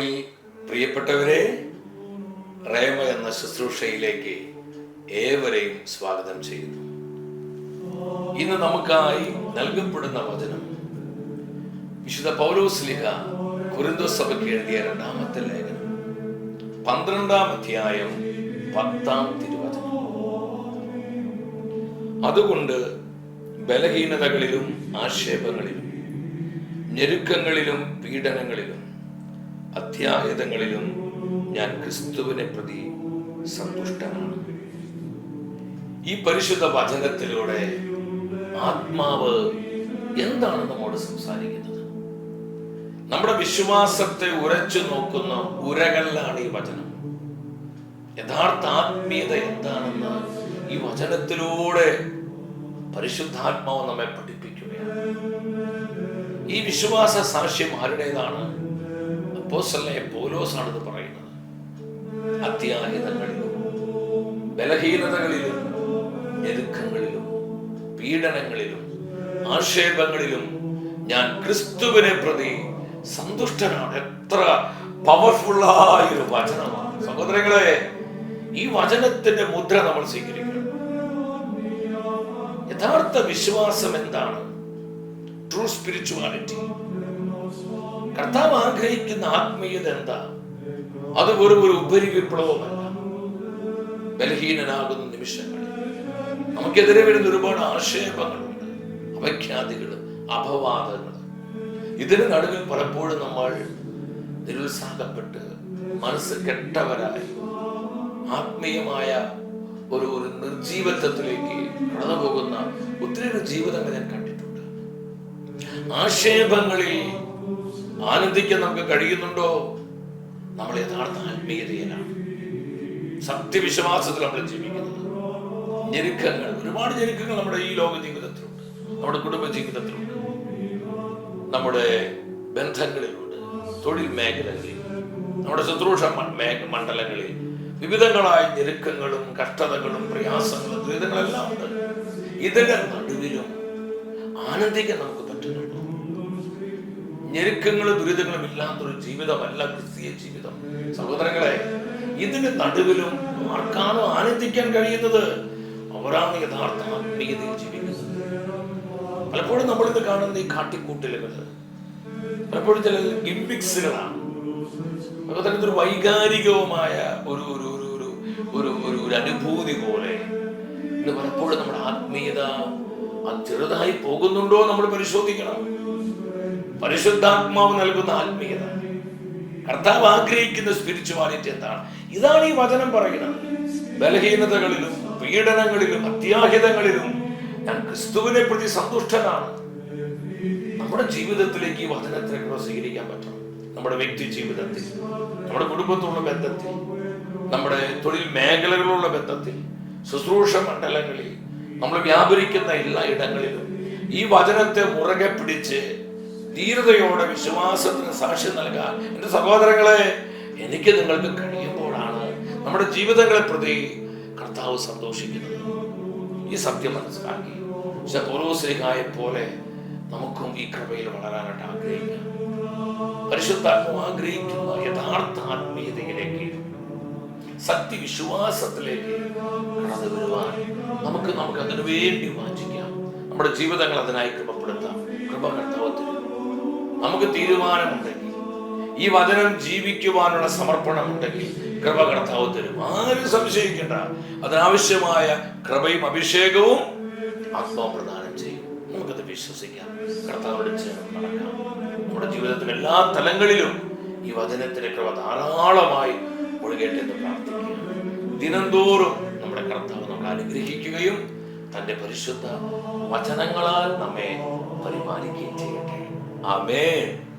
കർത്താവിൽ പ്രിയപ്പെട്ടവരെ റേമ എന്ന ശുശ്രൂഷയിലേക്ക് ഏവരെയും സ്വാഗതം ചെയ്യുന്നു. ഇന്ന് നമുക്കായി നൽകപ്പെടുന്ന വചനം വിശുദ്ധ പൗലോസ്ലിഹ കുരുന്തോ സഭയ്ക്ക് എഴുതിയ രണ്ടാമത്തെ ലേഖനം. പന്ത്രണ്ടാം അധ്യായം പത്താം തിരുവചനം. അതുകൊണ്ട് ബലഹീനതകളിലും ആക്ഷേപങ്ങളിലും ഞെരുക്കങ്ങളിലും പീഡനങ്ങളിലും അത്യാഹിതങ്ങളിലും ഞാൻ ക്രിസ്തുവിനെ പ്രതി സന്തുഷ്ടമാണ് ഈ പരിശുദ്ധ വചനത്തിലൂടെ ആത്മാവ് എന്താണ് നമ്മോട് സംസാരിക്കുന്നത്? നമ്മുടെ വിശ്വാസത്തെ ഉരച്ചു നോക്കുന്ന ഉരകളിലാണ് ഈ വചനം. യഥാർത്ഥ ആത്മീയത എന്താണെന്ന് ഈ വചനത്തിലൂടെ പരിശുദ്ധാത്മാവ് നമ്മെ പഠിപ്പിക്കുകയാണ്. ഈ വിശ്വാസ സാക്ഷ്യം ആരുടേതാണ്? അപ്പോസല്ലേ പോലോസാണ് ഇത് പറയുന്നത് അത്യാഹിതങ്ങളിലും ബലഹീനതകളിലും ഞെരുക്കങ്ങളിലും പീഡനങ്ങളിലും ആക്ഷേപങ്ങളിലും ഞാൻ ക്രിസ്തുവിനെ പ്രതി സന്തുഷ്ടനാണ്. എത്ര പവർഫുള്ളായ ഒരു വചനമാണ്. സഹോദരങ്ങളെ ഈ വചനത്തിന്റെ മുദ്ര നമ്മൾ സ്വീകരിക്കണം. യഥാർത്ഥ വിശ്വാസം എന്താണ്? ട്രൂ സ്പിരിച്വാലിറ്റി കർത്താവ് ആഗ്രഹിക്കുന്ന ആത്മീയത എന്താ? അത് വെറും ഒരു ഉപരി വിപ്ലവമല്ല. ബലഹീനനാകുന്ന നിമിഷങ്ങളിൽ നമുക്കെതിരെ വരുന്ന ഒരുപാട് ആക്ഷേപങ്ങളുണ്ട് അപഖ്യാതികൾ അപവാദങ്ങൾ ഇതിന് നടുവിൽ പലപ്പോഴും നമ്മൾ നിരുത്സാഹപ്പെട്ട് മനസ്സ് കെട്ടവരായി ആത്മീയമായ ഒരു ഒരു നിർജീവത്വത്തിലേക്ക് കടന്നു പോകുന്ന ഒത്തിരി ജീവിതങ്ങൾ ഞാൻ കണ്ടിട്ടുണ്ട്. ആക്ഷേപങ്ങളിൽ ആനന്ദിക്കാൻ നമുക്ക് കഴിയുന്നുണ്ടോ? നമ്മൾ യഥാർത്ഥ ആത്മീയതയിലാണ്. സത്യവിശ്വാസത്തിൽ നമ്മൾ ജീവിക്കുന്നത്. ഞെരുക്കങ്ങൾ ഒരുപാട് ഞെരുക്കങ്ങൾ നമ്മുടെ ഈ ലോക ജീവിതത്തിലുണ്ട് നമ്മുടെ കുടുംബ ജീവിതത്തിലുണ്ട് നമ്മുടെ ബന്ധങ്ങളിലുണ്ട്. തൊഴിൽ മേഖലകളിൽ നമ്മുടെ ശുശ്രൂഷ മണ്ഡലങ്ങളിൽ വിവിധങ്ങളായ ഞെരുക്കങ്ങളും കഷ്ടതകളും പ്രയാസങ്ങളും ദുരിതങ്ങളെല്ലാം ഉണ്ട്. ഇതിന്റെ നടുവിലും ആനന്ദിക്കാൻ നമുക്ക് ഞെരുക്കങ്ങളും ദുരിതങ്ങളും ഇല്ലാത്തൊരു ജീവിതമല്ല ക്രിസ്തീയ ജീവിതം. സഹോദരങ്ങളെ ഇതിന് നടുവിലും ആർക്കാണോ ആനന്ദിക്കാൻ കഴിയുന്നത്? അവരാണ് യഥാർത്ഥ ആത്മീയതയിൽ ജീവിക്കുന്നത്. പലപ്പോഴും നമ്മൾ ഇത് കാണുന്ന ഈ കാട്ടിക്കൂട്ടലുകൾ പലപ്പോഴും ചില ഗിംബിക്സുകളാണ്. അതുപോലെ ഒരു വൈകാരികവുമായ ഒരു ഒരു ഒരു ഒരു ഒരു ഒരു ഒരു അനുഭൂതി പോലെ ഇന്ന് പലപ്പോഴും നമ്മുടെ ആത്മീയത അത് ചെറുതായി പോകുന്നുണ്ടോ നമ്മൾ പരിശോധിക്കണം. പരിശുദ്ധാത്മാവ് നൽകുന്ന ആത്മീയത. കർത്താവ് ആഗ്രഹിക്കുന്ന സ്പിരിച്വാലിറ്റി എന്താണ്? ഇതാണ് ഈ വചനം പറയുന്നത്. ബലഹീനതകളിലും പീഡനങ്ങളിലും അത്യാഹിതങ്ങളിലും ഞാൻ ക്രിസ്തുവിനെ പ്രതി സന്തുഷ്ടനാണ്. നമ്മുടെ ജീവിതത്തിലേക്ക് ഈ വചനത്തെ സ്വീകരിക്കാൻ പറ്റണം നമ്മുടെ വ്യക്തി ജീവിതത്തിൽ നമ്മുടെ കുടുംബത്തോടുള്ള ബന്ധത്തിൽ നമ്മുടെ തൊഴിൽ മേഖലകളുള്ള ബന്ധത്തിൽ ശുശ്രൂഷ മണ്ഡലങ്ങളിൽ നമ്മൾ വ്യാപരിക്കുന്ന എല്ലാ ഇടങ്ങളിലും ഈ വചനത്തെ മുറകെ പിടിച്ച് ധീരതയോടെ വിശ്വാസത്തിന് സാക്ഷ്യം നൽകാൻ. എന്റെ സഹോദരങ്ങളെ എനിക്ക് നിങ്ങൾക്ക് കഴിയുമ്പോഴാണ് നമ്മുടെ ജീവിതങ്ങളെ പ്രതി കർത്താവ് സന്തോഷിക്കുന്നത്. ഈ സത്യം മനസ്സിലാക്കി. പക്ഷെ പോലെ നമുക്കും ഈ കൃപയിൽ വളരാനായിട്ട് ആഗ്രഹിക്കാം. പരിശുദ്ധാത്മ ആഗ്രഹിക്കുന്ന യഥാർത്ഥ ആത്മീയതയിലേക്ക് സത്യവിശ്വാസത്തിലേക്ക് കടന്നു വരുവാൻ നമുക്ക് നമുക്ക് അതിനു വേണ്ടി വാഞ്ചിക്കാം. നമ്മുടെ ജീവിതങ്ങൾ അതിനായി കൃപപ്പെടുത്താം. കൃപ കർത്താവ് നമുക്ക് തീരുമാനമുണ്ടെങ്കിൽ ഈ വചനം ജീവിക്കുവാനുള്ള സമർപ്പണമുണ്ടെങ്കിൽ കൃപ കർത്താവ് തരും. ആരും സംശയിക്കേണ്ട. അതിനാവശ്യമായ കൃപയും അഭിഷേകവും ആത്മാവ് പ്രദാനം ചെയ്യും. നമുക്കത് വിശ്വസിക്കാം. കർത്താവിന്റെ ചേർന്ന് നടക്കാം. നമ്മുടെ ജീവിതത്തിലെ എല്ലാ തലങ്ങളിലും ഈ വചനത്തിന്റെ കൃപ ധാരാളമായി ഒഴുകട്ടെ പ്രാർത്ഥിക്കുക ദിനംതോറും നമ്മുടെ കർത്താവ് നമ്മളെ അനുഗ്രഹിക്കുകയും തന്റെ പരിശുദ്ധ വചനങ്ങളാൽ നമ്മെ പരിപാലിക്കുകയും ചെയ്യട്ടെ. 아멘.